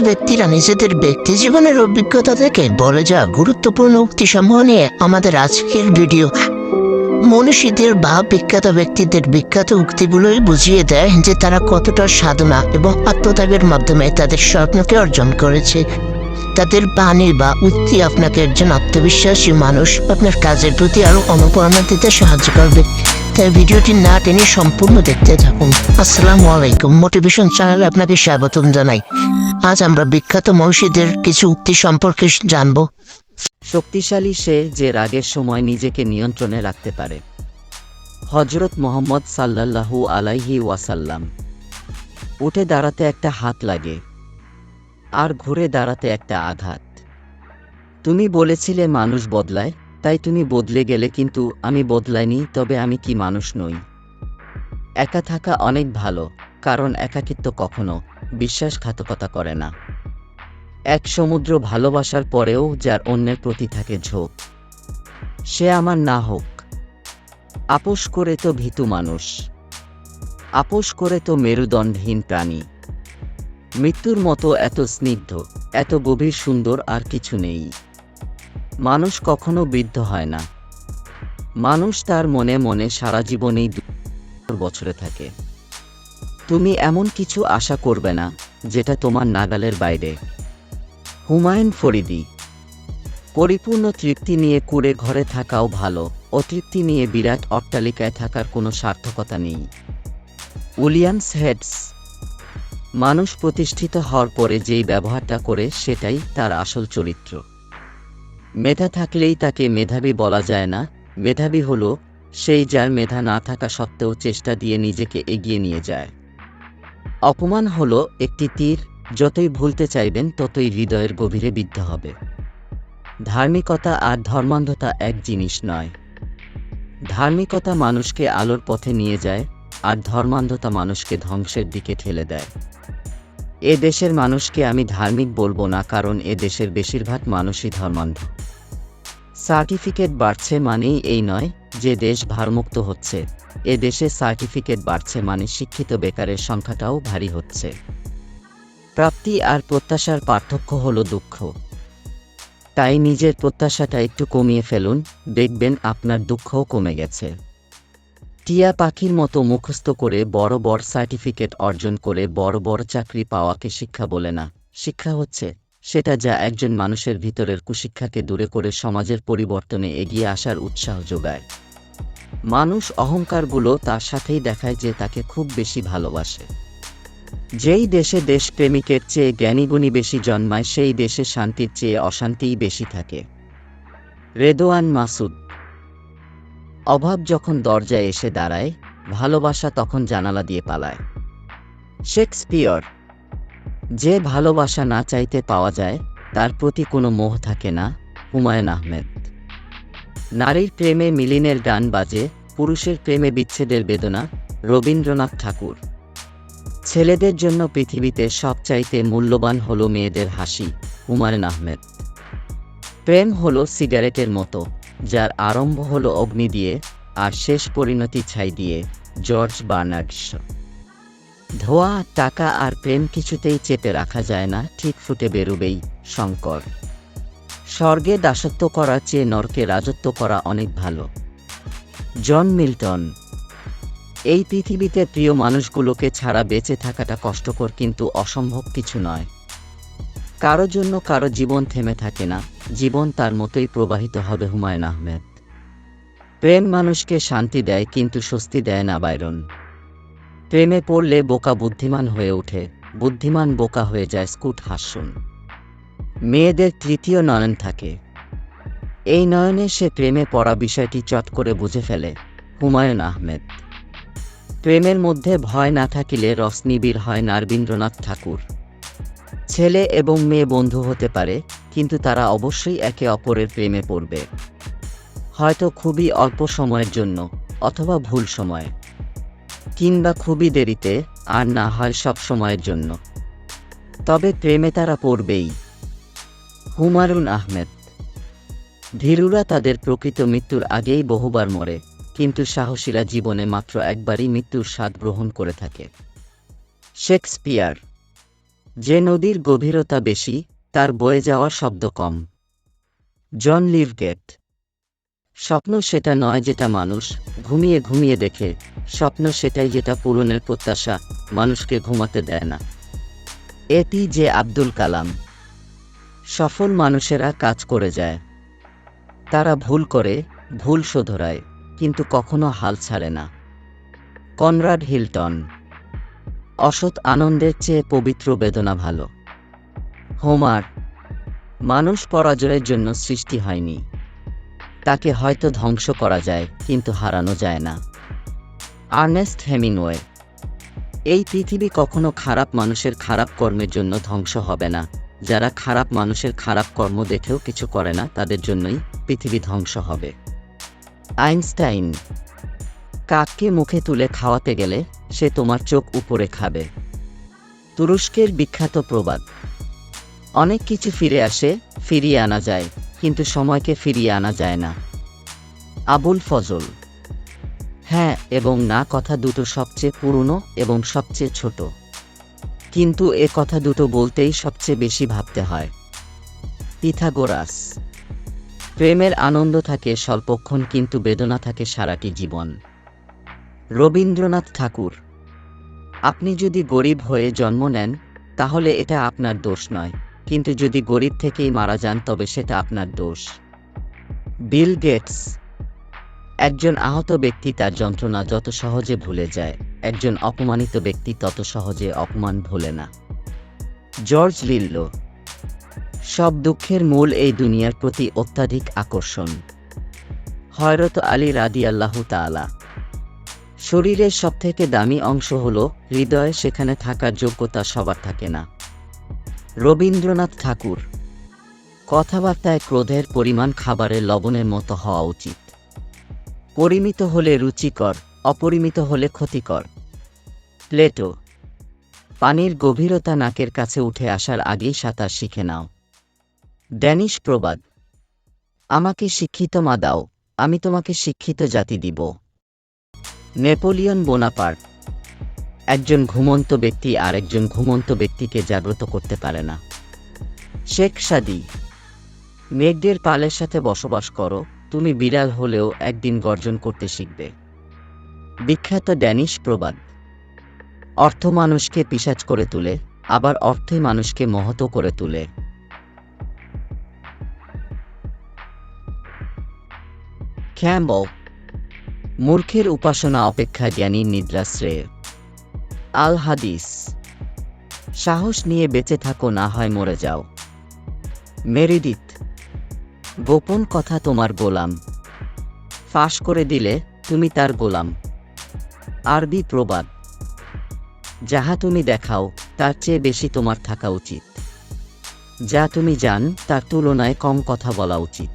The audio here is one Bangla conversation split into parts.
ব্যক্তিরা নিজেদের ব্যক্তি জীবনের অভিজ্ঞতা থেকে বলে যা গুরুত্বপূর্ণ উক্তিসমূহ নিয়ে আমাদের আজকের ভিডিও। মনীষীদের বা বিখ্যাত ব্যক্তিদের বিখ্যাত উক্তিগুলোই বুঝিয়ে দেয় যে তারা কতটা সাধনা এবং আত্মত্যাগের মাধ্যমে তাদের স্বপ্নকে অর্জন করেছে। তাদের বাণী বা উক্তি আপনাকে একজন আত্মবিশ্বাসী মানুষ আপনার কাজের প্রতি আরও অনুপ্রেরণা দিতে সাহায্য করবে। তাই ভিডিওটি না টেনে সম্পূর্ণ দেখতে থাকুন। আসসালামু আলাইকুম। মোটিভেশন চ্যানেলে আপনাকে স্বাগতম জানাই। আজ আমরা বিখ্যাত মনীষীদের কিছু উক্তি সম্পর্কে জানব। শক্তিশালী সে যে রাগের সময় নিজেকে নিয়ন্ত্রণে রাখতে পারে। হজরত মোহাম্মদ সাল্লাল্লাহু আলাইহি ওয়াসাল্লাম। উঠে দাঁড়াতে একটা হাত লাগে, আর ঘুরে দাঁড়াতে একটা আঘাত। তুমি বলেছিলে মানুষ বদলায়, তাই তুমি বদলে গেলে কিন্তু আমি বদলাইনি, তবে আমি কি মানুষ নই। একা থাকা অনেক ভালো, কারণ একাকিত্ব কখনো বিশ্বাসঘাতকতা করে না। এক সমুদ্র ভালোবাসার পরেও যার অন্যের প্রতি থাকে ঝোঁক। সে আমার না হোক। আপোষ করে তো ভীতু মানুষ। আপোষ করে তো মেরুদণ্ডহীন প্রাণী। মৃত্যুর মতো এত স্নিগ্ধ, এত গভীর সুন্দর আর কিছু নেই। মানুষ কখনো বৃদ্ধ হয় না। মানুষ তার মনে মনে সারা জীবনেই বছরে থাকে। তুমি এমন কিছু আশা করবে না, যেটা তোমার নাগালের বাইরে। হুমায়ুন ফরিদি। পরিপূর্ণ তৃপ্তি নিয়ে কুড়ে ঘরে থাকাও ভালো অতৃপ্তি নিয়ে বিরাট অট্টালিকায় থাকার কোনো সার্থকতা নেই। Williams Heads. মানুষ প্রতিষ্ঠিত হওয়ার পরে যেই ব্যবহারটা করে, সেটাই তার আসল চরিত্র। মেধা থাকলেই তাকে মেধাবী বলা যায় না, মেধাবী হলো সেই যার মেধা না থাকা সত্ত্বেও চেষ্টা দিয়ে নিজেকে এগিয়ে নিয়ে যায়। অপমান হল একটি তীর, যতই ভুলতে চাইবেন ততই হৃদয়ের গভীরে বিদ্ধ হবে। ধার্মিকতা আর ধর্মান্ধতা এক জিনিস নয়। ধার্মিকতা মানুষকে আলোর পথে নিয়ে যায় আর ধর্মান্ধতা মানুষকে ধ্বংসের দিকে ঠেলে দেয়। এ দেশের মানুষকে আমি ধার্মিক বলব না কারণ এ দেশের বেশিরভাগ মানুষই ধর্মান্ধ। সার্টিফিকেট বাড়ছে মানেই এই নয় যে দেশ ভারমুক্ত হচ্ছে। এ দেশে সার্টিফিকেট বাড়ছে মানে শিক্ষিত বেকারের সংখ্যাটাও ভারী হচ্ছে। প্রাপ্তি আর প্রত্যাশার পার্থক্য হলো দুঃখ। তাই নিজের প্রত্যাশাটা একটু কমিয়ে ফেলুন, দেখবেন আপনার দুঃখও কমে গেছে। টিয়া পাখির মতো মুখস্থ করে বড় বড় সার্টিফিকেট অর্জন করে বড় বড় চাকরি পাওয়াকে শিক্ষা বলে না। শিক্ষা হচ্ছে, সেটা যা একজন মানুষের ভিতরের কুশিক্ষাকে দূরে করে সমাজের পরিবর্তনে এগিয়ে আসার উৎসাহ যোগায়। মানুষ অহংকারগুলো তার সাথেই দেখায় যে তাকে খুব বেশি ভালোবাসে। যেই দেশে দেশপ্রেমিকের চেয়ে জ্ঞানীগুণী বেশি জন্মায়, সেই দেশে শান্তির চেয়ে অশান্তিই বেশি থাকে। রেদোয়ান মাসুদ। অভাব যখন দরজায় এসে দাঁড়ায়, ভালোবাসা তখন জানালা দিয়ে পালায়। শেক্সপিয়র। যে ভালোবাসা না চাইতে পাওয়া যায়, তার প্রতি কোনো মোহ থাকে না, হুমায়ুন আহমেদ। নারীর প্রেমে মিলিনের গান বাজে, পুরুষের প্রেমে বিচ্ছেদের বেদনা, রবীন্দ্রনাথ ঠাকুর। ছেলেদের জন্য পৃথিবীতে সবচাইতে মূল্যবান হল মেয়েদের হাসি হুমায়ুন আহমেদ। প্রেম হলো সিগারেটের মতো, যার আরম্ভ হলো অগ্নি দিয়ে, আর শেষ পরিণতি ছাই দিয়ে, জর্জ বার্নার্ড শ। ধোয়া, টাকা আর প্রেম কিছুতেই চেপে রাখা যায় না, ঠিক ফুটে বেরোবেই, শঙ্কর। স্বর্গে দাসত্ব করার চেয়ে নরকে রাজত্ব করা অনেক ভালো। জন মিল্টন, এই পৃথিবীতে প্রিয় মানুষগুলোকে ছাড়া বেঁচে থাকাটা কষ্টকর কিন্তু অসম্ভব কিছু নয়। কারও জন্য কারও জীবন থেমে থাকে না, জীবন তার মতোই প্রবাহিত হবে হুমায়ুন আহমেদ। প্রেম মানুষকে শান্তি দেয় কিন্তু স্বস্তি দেয় না বাইরন। প্রেমে পড়লে বোকা বুদ্ধিমান হয়ে ওঠে, বুদ্ধিমান বোকা হয়ে যায় স্কুট হাসুন মেয়েদের তৃতীয় নয়ন থাকে। এই নয়নে সে প্রেমে পড়া বিষয়টি চট করে বুঝে ফেলে, হুমায়ুন আহমেদ। প্রেমের মধ্যে ভয় না থাকিলে রসনিবির হয় নারবীন্দ্রনাথ ঠাকুর। ছেলে এবং মেয়ে বন্ধু হতে পারে, কিন্তু তারা অবশ্যই একে অপরের প্রেমে পড়বে। হয়তো খুবই অল্প সময়ের জন্য, অথবা ভুল সময়ে। কিংবা খুবই দেরিতে, আর না হয় সব সময়ের জন্য। তবে প্রেমে তারা পড়বেই। হুমায়ুন আহমেদ। ধীরুরা তাদের প্রকৃত মৃত্যুর আগেই বহুবার মরে, কিন্তু সাহসীরা জীবনে মাত্র একবারই মৃত্যুর স্বাদ গ্রহণ করে থাকে। শেক্সপিয়ার, যে নদীর গভীরতা বেশি, তার বয়ে যাওয়ার শব্দ কম। জন লিভগেট, স্বপ্ন সেটা নয় যেটা মানুষ ঘুমিয়ে ঘুমিয়ে দেখে, স্বপ্ন সেটাই যেটা পূরণের প্রত্যাশা মানুষকে ঘুমাতে দেয় না। এটি যে আব্দুল কালাম সফল মানুষেরা কাজ করে যায়। তারা ভুল করে, ভুল শোধরায়, কিন্তু কখনো হাল ছাড়ে না। কনরাড হিলটন, অসৎ আনন্দের চেয়ে পবিত্র বেদনা ভালো। হোমার, মানুষ পরাজয়ের জন্য সৃষ্টি হয়নি। তাকে হয়তো ধ্বংস করা যায়, কিন্তু হারানো যায় না। আর্নেস্ট হেমিংওয়ে, এই পৃথিবী কখনো খারাপ মানুষের খারাপ কর্মের জন্য ধ্বংস হবে না। যারা খারাপ মানুষের খারাপ কর্ম দেখেও কিছু করে না, তাদের জন্যই পৃথিবী ধ্বংস হবে। আইনস্টাইন, কাককে মুখে তুলে খাওয়াতে গেলে সে তোমার চোখ উপরে খাবে। তুরস্কের বিখ্যাত প্রবাদ, অনেক কিছু ফিরে আসে, ফিরিয়ে আনা যায়, কিন্তু সময়কে ফিরিয়ে আনা যায় না। আবুল ফজল হ্যাঁ এবং না কথা দুটো সবচেয়ে পুরনো এবং সবচেয়ে ছোট। কিন্তু এ কথা দুটো বলতেই সবচেয়ে বেশি ভাবতে হয়। পিথাগোরাস। প্রেমের আনন্দ থাকে, স্বল্পক্ষণ কিন্তু বেদনা থাকে সারাটি জীবন। রবীন্দ্রনাথ ঠাকুর, আপনি যদি গরিব হয়ে জন্ম নেন, তাহলে এটা আপনার দোষ নয়। কিন্তু যদি গরিব থেকেই মারা যান, তবে সেটা আপনার দোষ। বিল গেটস, একজন আহত ব্যক্তি তার যন্ত্রণা যত সহজে ভুলে যায়। একজন অপমানিত ব্যক্তি তত সহজে অপমান ভোলে না। জর্জ লিল্লো সব দুঃখের মূল এই দুনিয়ার প্রতি অত্যাধিক আকর্ষণ। হয়রত আলী রাদি আল্লাহ তালা শরীরের সবথেকে দামি অংশ হল হৃদয়ে সেখানে থাকার যোগ্যতা সবার থাকে না। রবীন্দ্রনাথ ঠাকুর, কথাবার্তায় ক্রোধের পরিমাণ খাবারের লবণের মতো হওয়া উচিত। পরিমিত হলে রুচিকর অপরিমিত হলে ক্ষতিকর। প্লেটো, পানির গভীরতা নাকের কাছে উঠে আসার আগেই সাঁতার শিখে নাও। ড্যানিশ প্রবাদ, আমাকে শিক্ষিত মা দাও, আমি তোমাকে শিক্ষিত জাতি দিব। নেপোলিয়ন বোনাপার্ট, একজন ঘুমন্ত ব্যক্তি আর একজন ঘুমন্ত ব্যক্তিকে জাগ্রত করতে পারে না। শেখ সাদি, মেঘদের পালের সাথে বসবাস করো, তুমি বিড়াল হলেও একদিন গর্জন করতে শিখবে। বিখ্যাত ড্যানিশ প্রবাদ। অর্থ মানুষকে পিসাজ করে তুলে, আবার অর্থে মানুষকে মহত করে তুলে। মূর্খের উপাসনা অপেক্ষা জ্ঞানী নিদ্রা শ্রেয় আল হাদিস সাহস নিয়ে বেঁচে থাকো, না হয় মরে যাও। মেরিডিত, গোপন কথা তোমার গোলাম। ফাঁস করে দিলে তুমি তার গোলাম। আরবি প্রবাদ। যাহা তুমি দেখাও, তার চেয়ে বেশি তোমার থাকা উচিত। যা তুমি জান, তার তুলনায় কম কথা বলা উচিত।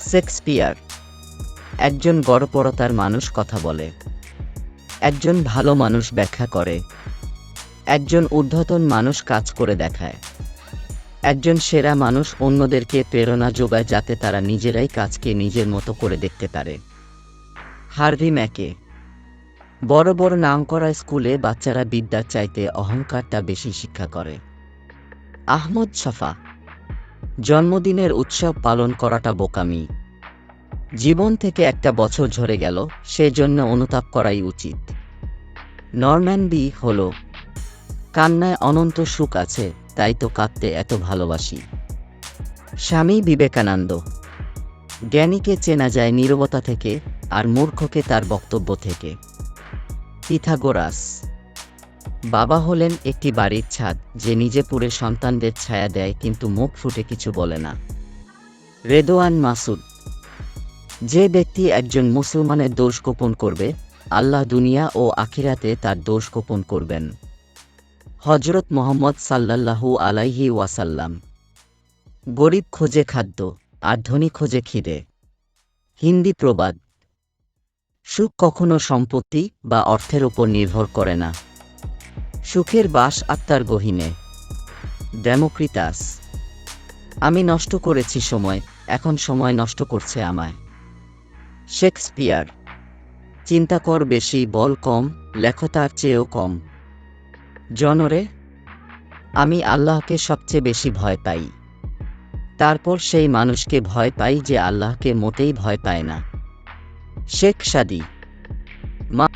শেক্সপিয়ার। একজন গড়পরতার মানুষ কথা বলে। একজন ভালো মানুষ ব্যাখ্যা করে। একজন ঊর্ধ্বতন মানুষ কাজ করে দেখায়। একজন সেরা মানুষ অন্যদেরকে প্রেরণা যোগায় যাতে তারা নিজেরাই কাজকে নিজের মতো করে দেখতে পারে। Harvey Mackay. বড় বড় নাম করা স্কুলে বাচ্চারা বিদ্যার চাইতে অহংকারটা বেশি শিক্ষা করে। আহমদ শফা। জন্মদিনের উৎসব পালন করাটা বোকামি। জীবন থেকে একটা বছর ঝরে গেল, সেজন্য অনুতাপ করাই উচিত। নরম্যান বি হল, কান্নায় অনন্ত সুখ আছে, তাই তো কাঁদতে এত ভালোবাসি। স্বামী বিবেকানন্দ। জ্ঞানীকে চেনা যায় নীরবতা থেকে, আর মূর্খকে তার বক্তব্য থেকে। পিথাগোরাস। বাবা হলেন একটি বাড়ির ছাদ, যে নিজে পুরে সন্তানদের ছায়া দেয় কিন্তু মুখ ফুটে কিছু বলে না। রেদোয়ান মাসুদ। যে ব্যক্তি একজন মুসলমানের দোষ গোপন করবে, আল্লাহ দুনিয়া ও আখিরাতে তার দোষ গোপন করবেন। হজরত মোহাম্মদ সাল্লাল্লাহু আলাইহি ওয়াসাল্লাম। গরিব খোঁজে খাদ্য, আর ধনী খোঁজে খিদে। হিন্দি প্রবাদ। সুখ কখনো সম্পত্তি বা অর্থের উপর নির্ভর করে না। সুখের বাস আত্মার গহীনে। ডেমোক্রিতাস আমি নষ্ট করেছি সময়, এখন সময় নষ্ট করছে আমায়। শেক্সপিয়ার। চিন্তা কর বেশি, বল কম লেখো তার চেয়েও কম। জনরে। আমি আল্লাহকে সবচেয়ে বেশি ভয় পাই। তারপর সেই মানুষকে ভয় পাই যে আল্লাহকে মোটেই ভয় পায় না। শেখ সাদি। মা,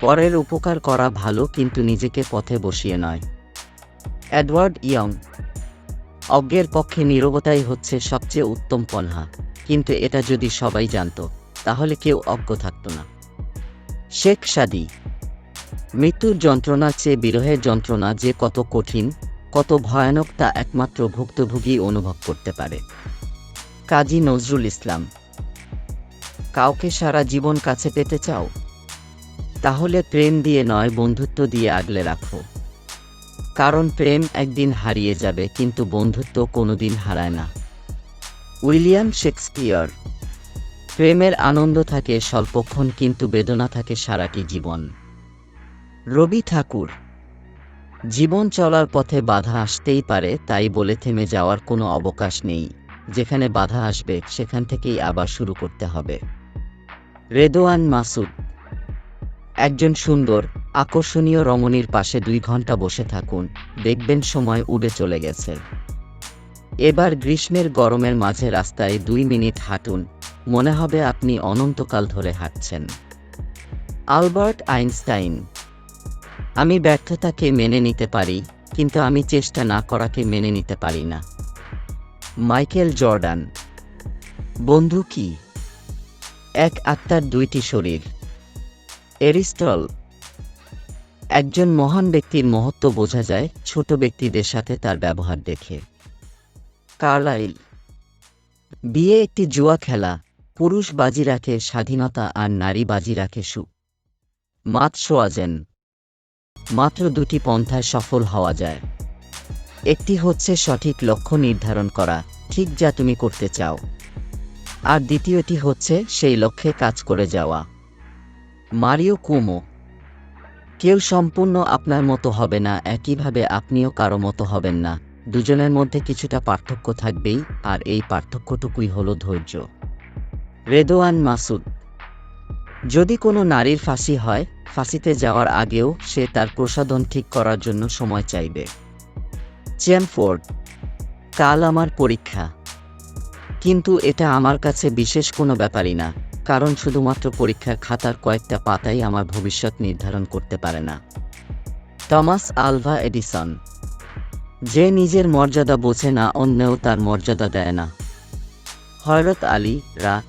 পরের উপকার করা ভালো কিন্তু নিজেকে পথে বসিয়ে নয়। Edward young. অজ্ঞের পক্ষে নীরবতাই হচ্ছে সবচেয়ে উত্তম পন্হা, কিন্তু এটা যদি সবাই জানতো, তাহলে কেউ অজ্ঞ থাকত না। শেখ সাদি। মৃত্যুর যন্ত্রণার চেয়ে বিরহের যন্ত্রণা যে কত কঠিন, কত ভয়ানক তা একমাত্র ভুক্তভোগী অনুভব করতে পারে। কাজী নজরুল ইসলাম। কাউকে সারা জীবন কাছে পেতে চাও? তাহলে প্রেম দিয়ে নয়, বন্ধুত্ব দিয়ে আগলে রাখো। কারণ প্রেম একদিন হারিয়ে যাবে, কিন্তু বন্ধুত্ব কোনোদিন হারায় না। William Shakespeare. প্রেমের আনন্দ থাকে, স্বল্পক্ষণ, কিন্তু বেদনা থাকে সারাটি জীবন। রবি ঠাকুর। জীবন চলার পথে বাধা আসতেই পারে, তাই বলে থেমে যাওয়ার কোনো অবকাশ নেই। যেখানে বাধা আসবে, সেখান থেকেই আবার শুরু করতে হবে। রেদোয়ান মাসুদ। একজন সুন্দর, আকর্ষণীয় রমণীর পাশে দুই ঘণ্টা বসে থাকুন, দেখবেন সময় উড়ে চলে গেছে। এবার গ্রীষ্মের গরমের মাঝে রাস্তায় দুই মিনিট হাঁটুন, মনে হবে আপনি অনন্তকাল ধরে হাঁটছেন। আলবার্ট আইনস্টাইন, আমি ব্যর্থতাকে মেনে নিতে পারি, কিন্তু আমি চেষ্টা না করাকে মেনে নিতে পারি না। মাইকেল জর্ডান, বন্ধু কি? এক আত্মার দুইটি শরীর। এরিস্টল, একজন মহান ব্যক্তির মহত্ব বোঝা যায়, ছোট ব্যক্তিদের সাথে তার ব্যবহার দেখে। কার্লাইল, বিয়ে একটি জুয়া খেলা, পুরুষ বাজি রাখে, স্বাধীনতা আর নারী বাজি রাখে সুখ মাত সোয়াজেন, মাত্র দুটি পন্থায় সফল হওয়া যায়। একটি হচ্ছে সঠিক লক্ষ্য নির্ধারণ করা, ঠিক যা তুমি করতে চাও। আর দ্বিতীয়টি হচ্ছে সেই লক্ষ্যে কাজ করে যাওয়া। মারিও কুমো, কেউ সম্পূর্ণ আপনার মতো হবে না, একইভাবে আপনিও কারও মতো হবেন না। দুজনের মধ্যে কিছুটা পার্থক্য থাকবেই, আর এই পার্থক্যটুকুই হলো ধৈর্য। রেদোয়ান মাসুদ, যদি কোনো নারীর ফাঁসি হয়, ফাঁসিতে যাওয়ার আগেও সে তার প্রসাধন ঠিক করার জন্য সময় চাইবে। চ্যানফোর্ড কাল আমার পরীক্ষা। কিন্তু এটা আমার কাছে বিশেষ কোনো ব্যাপারই না, কারণ শুধুমাত্র পরীক্ষার খাতার কয়েকটা পাতাই আমার ভবিষ্যৎ নির্ধারণ করতে পারে না। Thomas Alva Edison. যে নিজের মর্যাদা বোঝে না, অন্যেও তার মর্যাদা দেয় না। হরত আলী, রা।